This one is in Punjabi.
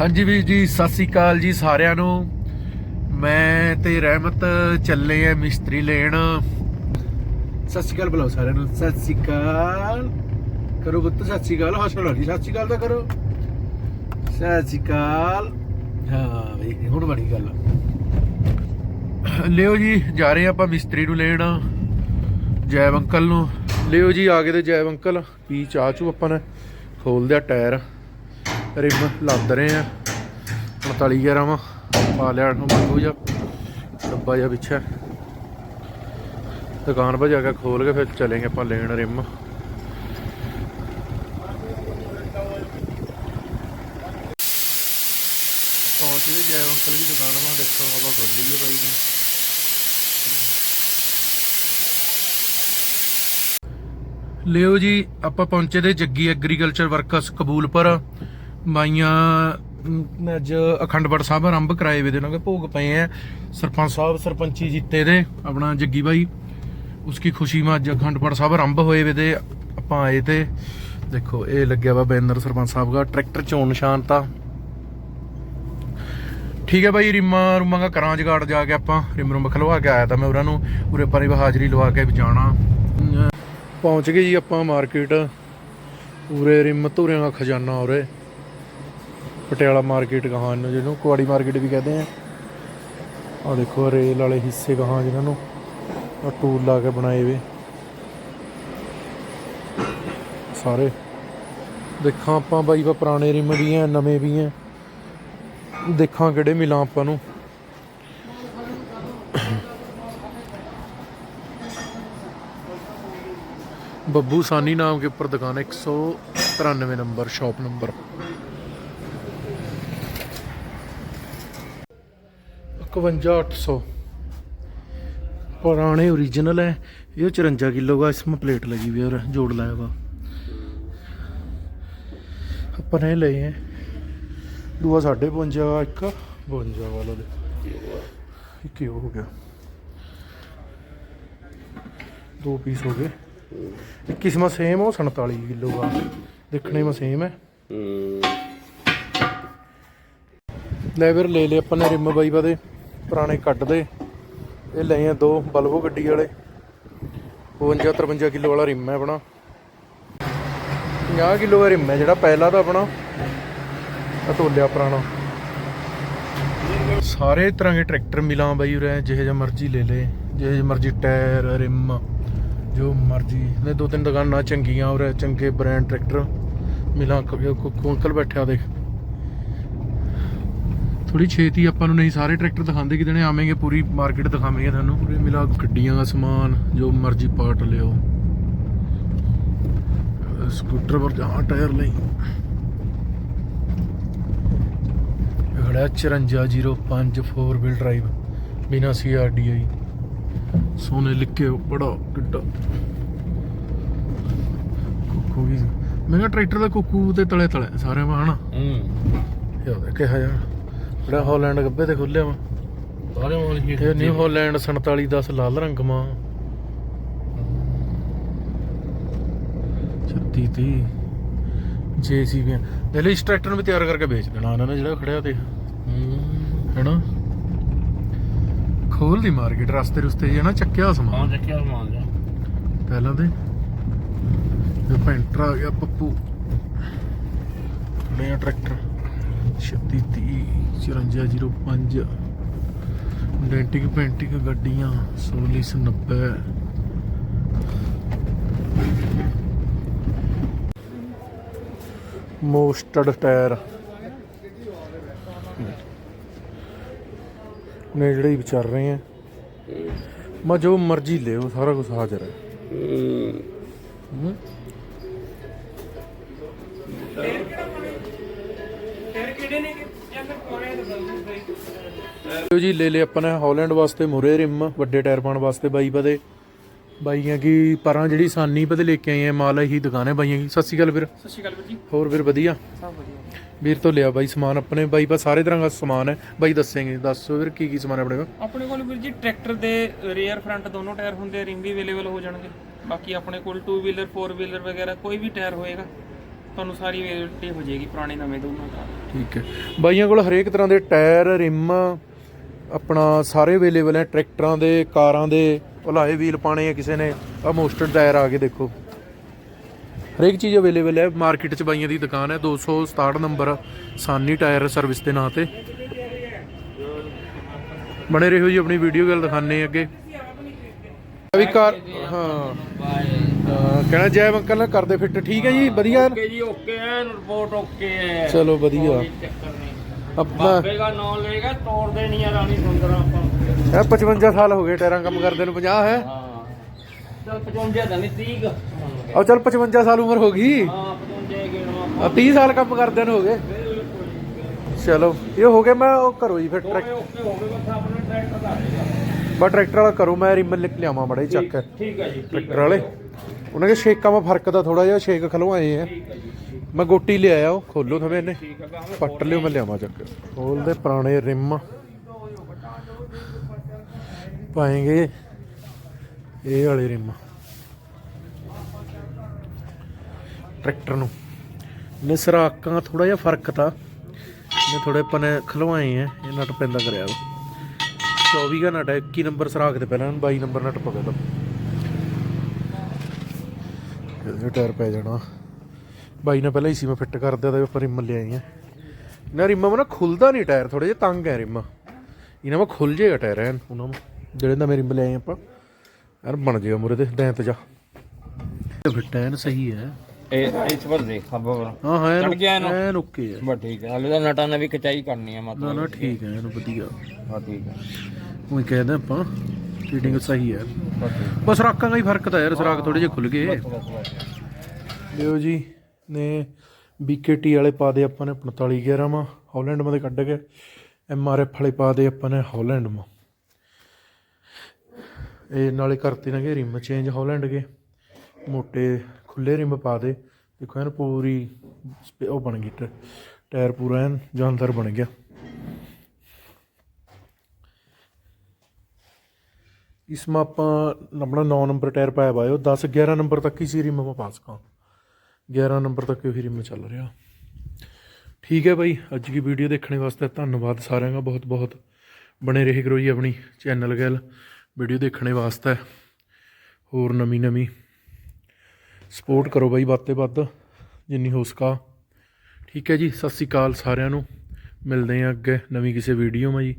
ਹਾਂਜੀ ਵੀਰ ਜੀ ਸਤਿ ਸ੍ਰੀ ਅਕਾਲ ਜੀ ਸਾਰਿਆਂ ਨੂੰ। ਮੈਂ ਤੇ ਰਹਿਮਤ ਚੱਲੇ ਆ ਮਿਸਤਰੀ ਲੈਣ। ਸਤਿ ਸ੍ਰੀ ਅਕਾਲ ਬੁਲਾਓ ਸਾਰਿਆਂ ਨੂੰ। ਸਤਿ ਸ੍ਰੀ ਅਕਾਲ। ਕਰੋ ਬੱਤ ਸਤਿ ਸ੍ਰੀ ਅਕਾਲ। ਹੱਸਣਾ ਨਹੀਂ ਸਤਿ ਸ੍ਰੀ ਅਕਾਲ ਤਾਂ ਕਰੋ। ਸਤਿ ਸ੍ਰੀ ਅਕਾਲ। ਹਾਂ ਬਈ ਹੁਣ ਬੜੀ ਗੱਲ। ਲਿਓ ਜੀ ਜਾ ਰਹੇ ਆਪਾਂ ਮਿਸਤਰੀ ਨੂੰ ਲੈਣ। ਜੈਵ ਅੰਕਲ ਨੂੰ। ਲਿਓ ਜੀ ਆ ਗਏ ਤੇ ਜੈਵ ਅੰਕਲ। ਪੀ ਚਾਹ ਚੂ ਆਪਾਂ ਨੇ? ਖੋਲ ਦਿਆ ਟਾਇਰ। ਰਿਮ ਲੱਦ ਰਹੇ ਆ। 45 11 ਵਾ। ਪਾ ਲਿਆ ਮੰਗੂ ਜਾ। ਡੱਬਾ ਜਿਹਾ ਪਿੱਛੇ। ਦੁਕਾਨ 'ਤੇ ਜਾ ਕੇ ਖੋਲ ਕੇ ਫਿਰ ਚਲੇਂਗੇ ਆਪਾਂ ਲੈਣ ਰਿਮ। ਪਹੁੰਚ ਗਏ ਜੈ ਅੰਕਲ ਦੀ ਦੁਕਾਨ ਮਾ ਦੇਖੋ ਆਪਾਂ ਖੋਲੀ ਹੈ ਬਾਈ ਨੇ। ਲਿਓ ਜੀ, ਆਪਾਂ ਪਹੁੰਚੇ ਦੇ ਜੱਗੀ ਐਗਰੀਕਲਚਰ ਵਰਕਰਸ ਕਬੂਲਪੁਰ। ਮਾਈਆਂ ਅੱਜ ਅਖੰਡ ਪਾਠ ਸਾਹਿਬ ਆਰੰਭ ਕਰਾਏ ਵੇ ਦੇ ਭੋਗ ਪਏ ਆ। ਸਰਪੰਚ ਸਾਹਿਬ, ਸਰਪੰਚੀ ਜਿੱਤੇ ਦੇ, ਆਪਣਾ ਜੱਗੀ ਬਾਈ ਉਸकी ਖੁਸ਼ੀ ਮਾ ਅੱਜ ਅਖੰਡ ਪਾਠ ਸਾਹਿਬ ਆਰੰਭ ਹੋਏ ਵੇ ਦੇ, ਆਪਾਂ ਆਏ ਤੇ। ਦੇਖੋ, ਇਹ ਲੱਗਿਆ ਵਾ ਬੈਨਰ ਸਰਪੰਚ ਸਾਹਿਬ ਦਾ, ਟਰੈਕਟਰ ਚੋਣ ਨਿਸ਼ਾਨ ਤਾਂ। ਠੀਕ ਹੈ ਬਾਈ, ਰਿਮਾ ਰੁਮਾ ਦਾ ਕਰਾਂ ਜਗਾੜ ਜਾ ਕੇ ਆਪਾਂ, ਰਿਮ ਰੁਮ ਖਲਵਾ ਕੇ ਆਇਆ ਤਾਂ ਮੈਂ ਉਹਨਾਂ ਨੂੰ, ਉਰੇ ਪਰੇ ਹਾਜ਼ਰੀ ਲਵਾ ਕੇ ਵੀ ਜਾਣਾ। ਪਹੁੰਚ ਗਏ ਜੀ ਆਪਾਂ ਮਾਰਕੀਟ, ਉਰੇ ਰਿਮ ਧੂਰਿਆਂ ਦਾ ਖਜ਼ਾਨਾ ਉਰੇ। ਪਟਿਆਲਾ ਮਾਰਕੀਟ ਕਹਾਂ ਇਹਨੂੰ ਜਿਹਨੂੰ, ਕੁਆੜੀ ਮਾਰਕੀਟ ਵੀ ਕਹਿੰਦੇ ਆ। ਆ ਦੇਖੋ, ਰੇਲ ਵਾਲੇ ਹਿੱਸੇ ਕਹਾਂ ਜਿਹਨਾਂ ਨੂੰ ਆ ਟੂਲ ਲਾ ਕੇ ਬਣਾਏ ਵੇ। ਸਾਰੇ। ਦੇਖਾਂ ਆਪਾਂ ਬਾਈ ਵਾ ਪੁਰਾਣੇ ਰਿਮ ਵੀ ਆ ਨਵੇਂ ਵੀ ਆ ਦੇਖਾਂ ਕਿਹੜੇ ਮਿਲਾਂ ਆਪਾਂ ਨੂੰ। ਬੱਬੂ ਸਾਨੀ ਨਾਮ ਕੇ ਉੱਪਰ ਦੁਕਾਨ 193 ਨੰਬਰ, ਸ਼ਾਪ ਨੰਬਰ। 51800 ਪੁਰਾਣੇ ओरिजिनल ਹੈ ਇਹ 54 किलो का इसमें प्लेट लगी हुई है और जोड़ लाया हुआ अपन ये लिए हैं दूआ साढ़े पवंजा का एक बवंजा वाला एक ही हो गया दो पीस हो गए इक्कीस में सेम हो सनताली किलो का देखने में सेम है ਲੈਵਰ ਲੈ ਲਏ ਆਪਾਂ ਨੇ ਰਿਮ ਬਾਈ ਵਾਦੇ ਪੁਰਾਣੇ ਕੱਟ ਦੇ। ਇਹ ਲਏ ਆ ਦੋ ਬਲਵੋ ਗੱਡੀ ਵਾਲੇ। 52 53 ਕਿਲੋ ਵਾਲਾ ਰਿਮ ਹੈ ਆਪਣਾ। 50 ਕਿਲੋ ਦਾ ਰਿਮ ਹੈ ਜਿਹੜਾ ਪਹਿਲਾ ਤਾਂ ਆਪਣਾ। ਅਟੋਲਿਆ ਪੁਰਾਣਾ। ਸਾਰੇ ਤਰ੍ਹਾਂ ਦੇ ਟਰੈਕਟਰ ਮਿਲਾਂ ਬਈ ਉਰੇ, ਜਿਹੇ ਜਿਹਾ ਮਰਜ਼ੀ ਲੈ ਲੈ, ਜਿਹੇ ਜਿਹਾ ਮਰਜ਼ੀ ਟਾਇਰ, ਰਿਮ, ਜੋ ਮਰਜ਼ੀ। ਨੇ ਦੋ ਤਿੰਨ ਦੁਕਾਨਾਂ ਚੰਗੀਆਂ ਉਰੇ, ਚੰਗੇ ਬ੍ਰਾਂਡ ਟਰੈਕਟਰ। ਮਿਲਾਂ ਕੋ ਅੰਕਲ ਬੈਠਿਆ ਦੇਖ। ਥੋੜੀ ਛੇਤੀ ਆਪਾਂ ਨੂੰ ਨਹੀਂ ਸਾਰੇ ਟਰੈਕਟਰ ਦਿਖਾਉਂਦੇ ਕਿਦਣੇ ਆਵੇਂਗੇ ਪੂਰੀ ਮਾਰਕੀਟ ਦਿਖਾਵਾਂਗੇ ਤੁਹਾਨੂੰ। ਪੂਰੇ ਮਿਲਾ ਗੱਡੀਆਂ ਦਾ ਸਮਾਨ ਜੋ ਮਰਜ਼ੀ ਪਾਰਟ ਲਿਓ। ਸਕੂਟਰ ਪਰ ਜਹਾਂ ਟਾਇਰ ਲਈ। ਖੜਾ 5405 4 ਵੀਲ ਡਰਾਈਵ ਬਿਨਾ ਸੀਆਰਡੀਆਈ ਸੋਨੇ ਲਿਖੇ ਬੜਾ ਕਿੱਡਾ। ਕੁੱਕੂ ਵੀ ਮੈਂ ਕਿਹਾ ਟਰੈਕਟਰ ਦਾ ਕੁੱਕੂ ਤੇ ਤਲੇ ਤਲੇ ਸਾਰੇ ਮਾ ਹਨਾ? ਹੂੰ। ਇਹ ਉਹਦਾ ਕਿਹਾ ਯਾਰ ਬੜਾ ਹਾਲੈਂਡ ਗੱਬੇ ਤੇ ਖੁੱਲਿਆ ਵਾ। ਸਾਰੇ ਮਾਲ ਹੀ ਇਹ ਨਿਊ ਹਾਲੈਂਡ 4710 ਲਾਲ ਰੰਗ ਮਾ। 36 ਤੀ ਜੇਸੀਬੀ ਦੇ ਲਈ ਟਰੈਕਟਰ ਨੂੰ ਵੀ ਤਿਆਰ ਕਰਕੇ ਵੇਚ ਦੇਣਾ ਉਹਨਾਂ ਨੇ ਜਿਹੜਾ ਖੜਿਆ ਤੇ। ਹੈਨਾ? ਖੋਲ ਦੀ ਮਾਰਕੀਟ ਰਸਤੇ ਰੁਸਤੇ ਜੇ ਨਾ ਚੱਕਿਆ ਹਾਂ ਸਮਾਨ ਚੱਕਿਆ ਮਾਲ ਜਾ। ਪਹਿਲਾਂ ਤੇ ਇਹ ਪੈਂਟਰ ਆ ਗਿਆ ਪੱਪੂ। ਨਵਾਂ ਟਰੈਕਟਰ। 36 5405 ਡੈਂਟਿਕ ਪੈਂਟਿਕ ਗੱਡੀਆਂ 1690 ਮੋਸਟਡ ਟਾਇਰ। ਨੇ ਜਿਹੜੇ ਹੀ ਵਿਚਾਰ ਰਹੇ ਆ। ਮੈਂ ਜੋ ਮਰਜ਼ੀ ਲਿਓ ਸਾਰਾ ਕੁਝ ਹਾਜ਼ਰ ਹੈ। ਹੂੰ। ਲਓ ਜੀ ਲੈ ਲੈ ਆਪਾਂ ਨੇ ਹਾਲੈਂਡ ਵਾਸਤੇ ਮੁਰੇ ਰਿਮ ਵੱਡੇ ਟਾਇਰ ਪਾਉਣ ਵਾਸਤੇ ਬਾਈ ਪਦੇ। ਬਾਈਆਂ ਕੀ ਪਰਾਂ ਜਿਹੜੀ ਸਾਨੀ ਪਤੇ ਲੈ ਕੇ ਆਏ ਆ ਮਾਲ ਇਹੀ ਦੁਕਾਨ ਹੈ ਬਾਈਆਂ ਕੀ ਸਤਿ ਸ਼੍ਰੀ ਅਕਾਲ ਵੀਰ। ਸਤਿ ਸ਼੍ਰੀ ਅਕਾਲ ਵੀਰ ਜੀ। ਹੋਰ ਵੀਰ ਵਧੀਆ? ਸਭ ਵਧੀਆ। ਵੀਰ ਤੋਂ ਲਿਆ ਬਾਈ ਸਮਾਨ ਆਪਣੇ। ਬਾਈ ਪਾ ਸਾਰੇ ਤਰ੍ਹਾਂ ਦਾ ਸਮਾਨ ਹੈ। ਬਾਈ ਦੱਸੇਂਗੇ ਦੱਸੋ ਵੀਰ ਕੀ ਕੀ ਸਮਾਨ ਹੈ ਆਪਣੇ ਕੋਲ? ਆਪਣੇ ਕੋਲ ਵੀਰ ਜੀ ਟਰੈਕਟਰ ਦੇ ਰੀਅਰ ਫਰੰਟ ਦੋਨੋਂ ਟਾਇਰ ਹੁੰਦੇ ਆ ਰਿਮ ਵੀ ਅਵੇਲੇਬਲ ਹੋ ਜਾਣਗੇ। ਬਾਕੀ ਆਪਣੇ ਕੋਲ 2 ਵੀਲਰ 4 ਵੀਲਰ ਵਗੈਰਾ ਕੋਈ ਵੀ ਟਾਇਰ ਹੋਏਗਾ ਤੁਹਾਨੂੰ ਸਾਰੀ ਅਵੇਲੇਬਿਲਟੀ ਹੋ ਜਾਏਗੀ ਪੁਰਾਣੇ ਨਵੇਂ ਦੋਨੋਂ ਦਾ। ਠੀਕ ਹੈ। ਬਾਈਆਂ ਕੋਲ ਹਰੇਕ ਤਰ੍ਹਾਂ ਦੇ ਟਾਇਰ ਰਿਮ ਆਪਣਾ ਸਾਰੇ ਅਵੇਲੇਬਲ ਹੈ ਟਰੈਕਟਰਾਂ ਦੇ ਕਾਰਾਂ ਦੇ ਭਲਾਏ ਵੀਲ ਪਾਣੇ ਆ ਕਿਸੇ ਨੇ ਆ ਮੋਸਟਰ ਟਾਇਰ ਆ ਕੇ ਦੇਖੋ। ਹਰੇਕ ਚੀਜ਼ ਅਵੇਲੇਬਲ ਹੈ ਮਾਰਕੀਟ 'ਚ ਬਾਈਆਂ ਦੀ ਦੁਕਾਨ ਹੈ 267 ਨੰਬਰ ਸਾਨੀ ਟਾਇਰ ਸਰਵਿਸ ਦੇ ਨਾਂ ਤੇ। ਬਣੇ ਰਹੋ ਜੀ ਆਪਣੀ ਵੀਡੀਓ ਗੱਲ ਦਿਖਾਣੇ ਅੱਗੇ। ਵੀ ਕਾਰ ਹਾਂ। ਕਹਿਣਾ ਜੈ ਅੰਕਲ ਨਾਲ ਕਰਦੇ ਫਿੱਟ ਠੀਕ ਹੈ ਜੀ ਵਧੀਆ? ਓਕੇ ਜੀ ਓਕੇ ਐਨ ਰਿਪੋਰਟ ਓਕੇ ਹੈ ਚਲੋ ਵਧੀਆ। ਆਪਣਾ ਬਾਬੇ ਦਾ ਨਾਮ ਲਏਗਾ ਤੋੜਦੇ ਨਹੀਂ ਆ ਰਾਣੀ ਸੁੰਦਰਾ ਆਪਾਂ। ਇਹ 55 ਸਾਲ ਹੋ ਗਏ ਟਾਇਰਾਂ ਕੰਮ ਕਰਦੇ ਨੂੰ 50 ਹੈ? ਹਾਂ। ਚਲ 55 ਤਾਂ ਨਹੀਂ 30 ਆ ਚੱਲ 55 ਸਾਲ ਉਮਰ ਹੋ ਗਈ। ਹਾਂ 55 ਗਿਣਵਾ ਆ 30 ਸਾਲ ਕੰਮ ਕਰਦਿਆਂ ਨੂੰ ਹੋ ਗਏ। ਚਲੋ ਇਹ ਹੋ ਗਿਆ ਮੈਂ ਉਹ ਕਰੋ ਜੀ ਫਿਰ ਟਰੈਕ ਓਕੇ ਹੋ ਗਏ ਬਸ ਆਪਣਾ ਟਰੈਕਟਰ ਦਾ ਬਾ ਟਰੈਕਟਰ ਵਾਲਾ ਕਰੋ ਮੈਂ ਰਿਮ ਲਿਖ ਲਿਆਵਾਂ ਮੜਾ ਚੱਕ। ਠੀਕ ਹੈ ਜੀ ਟਰੈਕਟਰ ਵਾਲੇ। ਉਹਨਾਂ ਦੇ ਛੇਕਾਂ ਮਾ ਫ਼ਰਕ ਦਾ ਥੋੜਾ ਜਿਹਾ ਛੇਕ ਖਲਵਾਏ ਆ। ਮੈਂ ਗੋਟੀ ਲਿਆਇਆ, ਉਹ ਖੋਲੋ ਥਵੇਂ ਇਹਨੇ। ਪੱਟ ਲਿਓ, ਮੈਂ ਲਿਆਵਾਂ ਚੱਕ ਖੋਲਦੇ ਪੁਰਾਣੇ ਰਿਮ। ਪਾਏਗੇ ਇਹ ਵਾਲੇ ਰਿਮ। ਟਰੈਕਟਰ ਨੂੰ। ਨੇ ਸਰਾਕਾਂ ਥੋੜਾ ਜਿਹਾ ਫ਼ਰਕ ਤਾਂ। ਨੇ ਥੋੜੇ ਪਨੇ ਖਲਵਾਏ ਆ ਇਹ ਨਟ ਪੈਂਦਾ ਕਰਿਆ ਵਾ। 24 ਦਾ ਨਟ ਹੈ 21 ਨੰਬਰ ਸਰਾਕ ਤੇ ਪਹਿਲਾਂ 22 ਨੰਬਰ ਨਟ ਪਵੇ ਤਾਂ ਇਹਦੇ ਟਾਇਰ ਪੈ ਜਾਣਾ। ਬਾਈ ਨੇ ਪਹਿਲਾਂ ਹੀ ਸੀ ਮੈਂ ਫਿੱਟ ਕਰ ਦਿਆ ਤਾਂ ਆਪਾਂ ਰਿਮ ਲਿਆਏ ਆ ਨਾ ਰਿਮ ਨਾ ਖੁੱਲਦਾ ਨਹੀਂ ਟਾਇਰ ਥੋੜੇ ਜਿਹਾ ਤੰਗ ਹੈ ਰਿਮ। ਇਹਨਾਂ ਮਾ ਖੁੱਲ ਜੇਗਾ ਟਾਇਰ ਐਨ ਉਹਨਾਂ ਨੂੰ ਜਿਹੜੇ ਨਵੇਂ ਰਿਮ ਲਿਆਏ ਆਪਾਂ ਯਾਰ ਬਣ ਜਾਏਗਾ ਮੁਰੇ ਤੇ ਦੈਂਤ ਜਾ। ਫਿੱਟ ਐਨ ਸਹੀ ਹੈ। ਇਹ ਇਸ ਪਰ ਦੇਖ ਖੱਬਾ ਹਾਂ ਹਾਂ ਚੜ੍ਹ ਗਿਆ ਇਹਨੂੰ। ਐਨ ਓਕੇ ਹੈ। ਬਸ ਠੀਕ ਹੈ ਹਲੇ ਤਾਂ ਨਟਾਂ ਨੇ ਵੀ ਕਚਾਈ ਕਰਨੀ ਹੈ ਮਤਲਬ ਨਾ ਠੀਕ ਹੈ ਇਹਨੂੰ ਵਧੀਆ। ਹਾਂ ਠੀਕ ਹੈ। ਉਹ ਕਹਿੰਦੇ ਆਪਾਂ ਫੀਟਿੰਗ ਸਹੀ ਹੈ। ਬਸ ਰਾਕਾਂ ਦਾ ਹੀ ਫ਼ਰਕ ਤਾਂ ਯਾਰ ਸਰਾਕ ਥੋੜੇ ਜਿਹੇ ਖੁੱਲ ਗਏ। ਲਿਓ ਜੀ। ਨੇ BKT ਵਾਲੇ ਪਾ ਦੇ ਆਪਾਂ ਨੇ 45 11 ਮਾ ਹਾਲੈਂਡ ਮਾ ਦੇ ਕੱਢ ਕੇ MRF ਵਾਲੇ ਪਾ ਦੇ ਆਪਾਂ ਨੇ ਹਾਲੈਂਡ ਮਾ ਇਹ ਨਾਲੇ ਕਰਤੇ ਨਗੇ ਰਿਮ ਚੇਂਜ ਹਾਲੈਂਡ ਕੇ, ਮੋਟੇ ਖੁੱਲੇ ਰਿਮ ਪਾ ਦੇ, ਦੇਖੋ ਇਹਨ ਪੂਰੀ ਸਪੇ- ਉਹ ਬਣ ਗਈ ਟ- ਟਾਇਰ ਪੂਰਾ ਐਨ, ਜਾਨਦਾਰ ਬਣ ਗਿਆ। ਇਸ ਮਾ ਆਪਾਂ ਆਪਣਾ 9 ਨੰਬਰ ਟਾਇਰ ਪਾਇਆ ਬਾਇਓ 10 11 ਨੰਬਰ ਤੱਕ ਹੀ ਸੀ ਰਿਮ ਮੈਂ ਪਾ ਸਕਾਂ। 11 ਨੰਬਰ ਤੱਕ ਉਹੀ ਰਿਮ ਚੱਲ ਰਿਹਾ। ਠੀਕ ਹੈ ਬਾਈ, ਅੱਜ ਦੀ ਵੀਡੀਓ ਦੇਖਣ ਵਾਸਤੇ ਧੰਨਵਾਦ ਸਾਰਿਆਂ ਦਾ, ਬਹੁਤ ਬਹੁਤ। ਬਣੇ ਰਹੇ ਕਰੋ ਜੀ ਆਪਣੀ ਚੈਨਲ ਗੱਲ ਵੀਡੀਓ ਦੇਖਣ ਵਾਸਤੇ। ਹੋਰ ਨਵੀਂ ਨਵੀਂ। ਸਪੋਰਟ ਕਰੋ ਬਾਈ ਵੱਧ ਤੇ ਵੱਧ, ਜਿੰਨੀ ਹੋ ਸਕਾ। ਠੀਕ ਹੈ ਜੀ, ਸਤਿ ਸ੍ਰੀ ਅਕਾਲ ਸਾਰਿਆਂ ਨੂੰ। ਮਿਲਦੇ ਹਾਂ ਅੱਗੇ ਨਵੀਂ ਕਿਸੇ ਵੀਡੀਓ ਮਾ ਜੀ